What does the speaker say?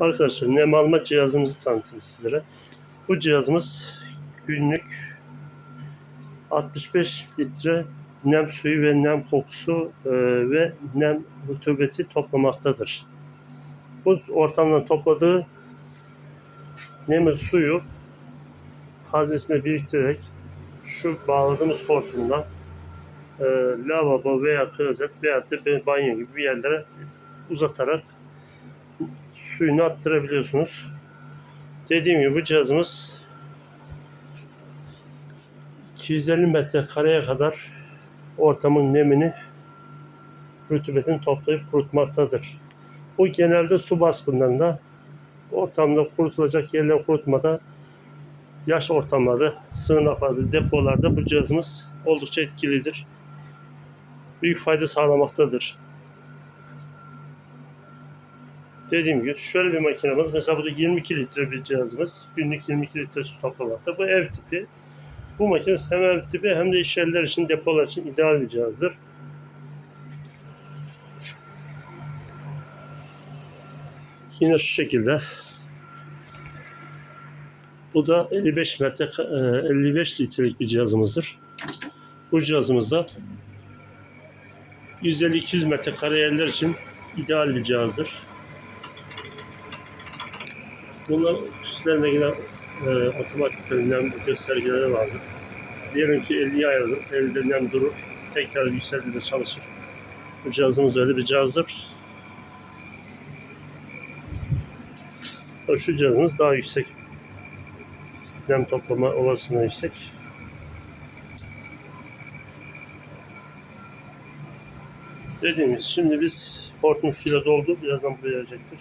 Arkadaşlar nem alma cihazımızı tanıtayım sizlere. Bu cihazımız günlük 65 litre nem suyu ve nem kokusu e, ve nem rutubeti toplamaktadır. Bu ortamdan topladığı nemi suyu haznesine biriktirerek şu bağladığımız hortumdan e, lavabo veya klozet veya da banyo gibi bir yerlere uzatarak suyunu attırabiliyorsunuz. Dediğim gibi bu cihazımız 250 metrekareye kadar ortamın nemini rutubetini toplayıp kurutmaktadır. Bu genelde su baskınlarında ortamda kurutulacak yerler kurutmada yaş ortamlarda, sığınaklarda, depolarda bu cihazımız oldukça etkilidir. Büyük fayda sağlamaktadır. Dediğim gibi şöyle bir makinemiz. Mesela bu da 22 litre bir cihazımız. Günlük 22 litre su toplamakta. Bu ev tipi. Bu makine hem ev tipi hem de iş yerler için, depolar için ideal bir cihazdır. Yine şu şekilde. Bu da 55 metre, e, 55 litrelik bir cihazımızdır. Bu cihazımızda 150-200 metrekare yerler için ideal bir cihazdır. Bunlar üstlerine gelen e, otomatik nem göstergeleri vardır. Diyelim ki 50'yi ayarladınız, 50'de nem durur. Tekrar yükseldiğinde çalışır. Bu cihazımız öyle bir cihazdır. Şu cihazımız daha yüksek. Nem toplama olasılığı yüksek. Dediğimiz şimdi biz hortum suyla doldu. Birazdan buraya gelecektir.